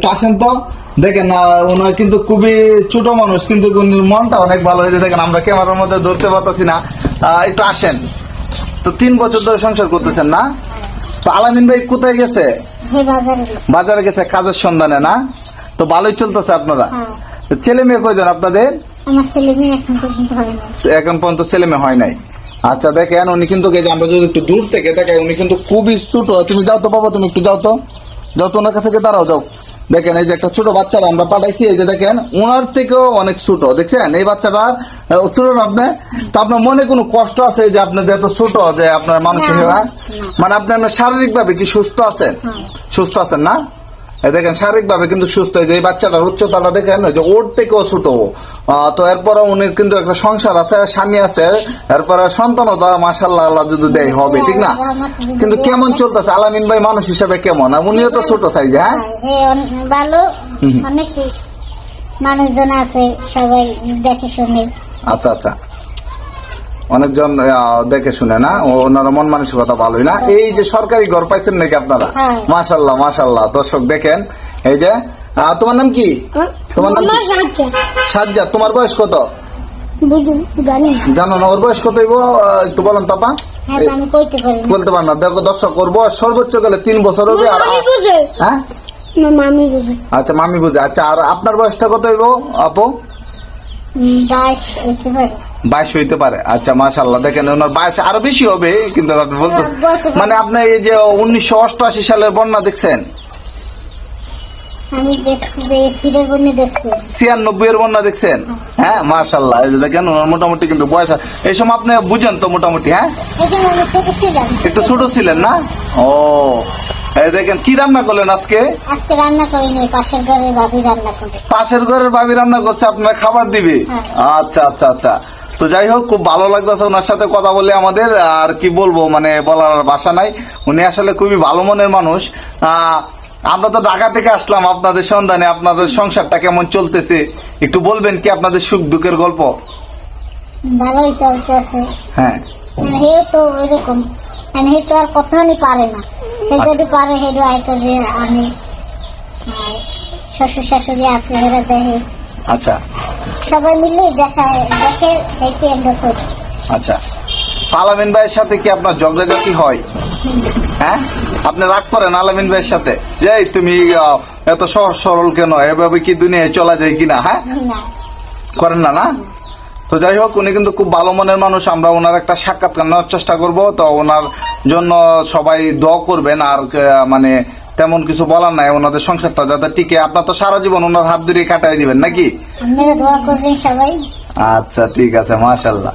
একটু আসেন তো? দেখেন না ওনার কিন্তু খুবই ছোট মানুষ কিন্তু মনটা অনেক ভালো হয়েছে। দেখেন আমরা ক্যামেরার মধ্যে ধরতে পারতেছি না। একটু আসেন। তো তিন বছর ধরে সংসার করতেছেন না? তো আলামিন ভাই কোথায় গেছে? বাজারে গেছে। কাজের সন্ধানে না? তো ভালোই চলতেছে আপনারা? হ্যাঁ। ছেলে মেয়ে কয়জন আপনাদের? এখন পর্যন্ত ছেলে মেয়ে হয় নাই। আচ্ছা দেখেন উনি কিন্তু আমরা যদি একটু দূর থেকে দেখাই উনি কিন্তু খুবই ছোট। তুমি যাও তো বাবা তুমি একটু যাও তো। যাও তো ওনার কাছে দাঁড়াও যাও। দেখেন এই যে একটা ছোট বাচ্চারা আমরা পাঠাইছি এই যে দেখেন ওনার থেকেও অনেক ছোট দেখছেন এই বাচ্চাটা ছোট না আপনি তো আপনার মনে কোনো কষ্ট আছে যে আপনার যে এত ছোট যে আপনার মানুষের। মানে আপনি আপনার শারীরিক ভাবে কি সুস্থ আছেন হ্যাঁ। সুস্থ আছেন না দেখেন শারীরিক ভাবে কিন্তু সুস্থ। এই যে বাচ্চাটার উচ্চতাটা দেখেন যে ওর থেকেও ছোট। তো এরপরে উনির কিন্তু একটা সংসার আছে স্বামী আছে। এরপরে সন্তানতা মাসাল্লাহ আল্লাহ যদি দেয় হবে ঠিক না? কিন্তু কেমন চলতেছে? আলামিন ভাই মানুষ হিসাবে কেমন? উনিও তো ছোট সাইজ হ্যাঁ? ভালো। অনেক মানুষজন আছে সবাই দেখে শুনে। আচ্ছা আচ্ছা। অনেকজন দেখে শুনে না ওনারা মন মানসিকতা ভালোই না। এই যে সরকারি ঘর পাইছেন নাকি আপনারা? হ্যাঁ। মাশাল্লাহ মাশাল্লাহ। দর্শক দেখেন এই যে তোমার নাম কি? তোমার নাম সাজ্জা তোমার বয়স কত? জানো না। ওর বয়স কত একটু বলেন পাপা হ্যাঁ বলতে পার না। দেখো দর্শক ওর বয়স সর্বোচ্চ গেলে তিন বছর হবে আর হ্যাঁ? আচ্ছা মামি বুঝে। আচ্ছা আর আপনার বয়সটা কত হইব আপু? বাইশ হইতে পারে। আচ্ছা মাশাল্লাহ দেখেন ওনার বয়স আরও বেশি হবে কিন্তু আপনি বলতে হ্যাঁ। মানে আপনি এই যে উনিশশো অষ্টআশি সালের বন্যা দেখছেন? ছিয়ানব্বই এর বন্যা হ্যাঁ। মাশাল্লাহ এই যে দেখেন মোটামুটি কিন্তু বয়স আছে। এই সময় আপনি বুঝেন তো মোটামুটি হ্যাঁ? একটু ছোট ছিলেন না? ও এই দেখেন কি রান্না করলেন আজকে? আজকে রান্না করিনি পাশের ঘরে ভাবি রান্না পাশের ঘরের ভাবি রান্না করছে আপনার খাবার দিবে? হ্যাঁ। আচ্ছা আচ্ছা আচ্ছা। তো যাই হোক খুব ভালো লাগতেছে ওনার সাথে কথা বলে আমাদের আর কি বলব মানে বলার আর ভাষা নাই। উনি আসলে খুবই ভালো মনের মানুষ। আহ, আমরা তো ঢাকা থেকে আসলাম আপনাদের সন্ধানে আপনাদের সংসারটা কেমন চলতেছে? একটু বলবেন কি আপনাদের সুখ দুঃখের গল্প? ভালোই চলতেছে। হ্যাঁ। তো এরকম হে তো আর পারে না। সে যদি পারে হেডু আয় করে আমি শ্বশুর শাশুড়ি আছে হেরা দেখে। আচ্ছা। সবাই মিলে দেখে আমরা করি। আচ্ছা। আলামিন ভাইয়ের সাথে কি আপনার ঝগড়াঝাটি হয়? হ্যাঁ? আপনি রাগ করেন আলামিন ভাইয়ের সাথে? যে তুমি এত সহজ সরল কেন? এভাবে কি দুনিয়ায় চলা যায় কিনা? হ্যাঁ? করেন না না? তো যাই হোক উনি কিন্তু খুব ভালো মনের মানুষ। আমরা ওনার একটা সাক্ষাৎকার নেওয়ার চেষ্টা করব। তো ওনার জন্য সবাই দ করবেন। আর মানে তেমন কিছু বলার নাই। ওনাদের সংসারটা যাতে টিকে। আপনার তো সারা জীবন ওনার হাত ধরে কাটাই দিবেন নাকি? আচ্ছা ঠিক আছে মাশাল্লাহ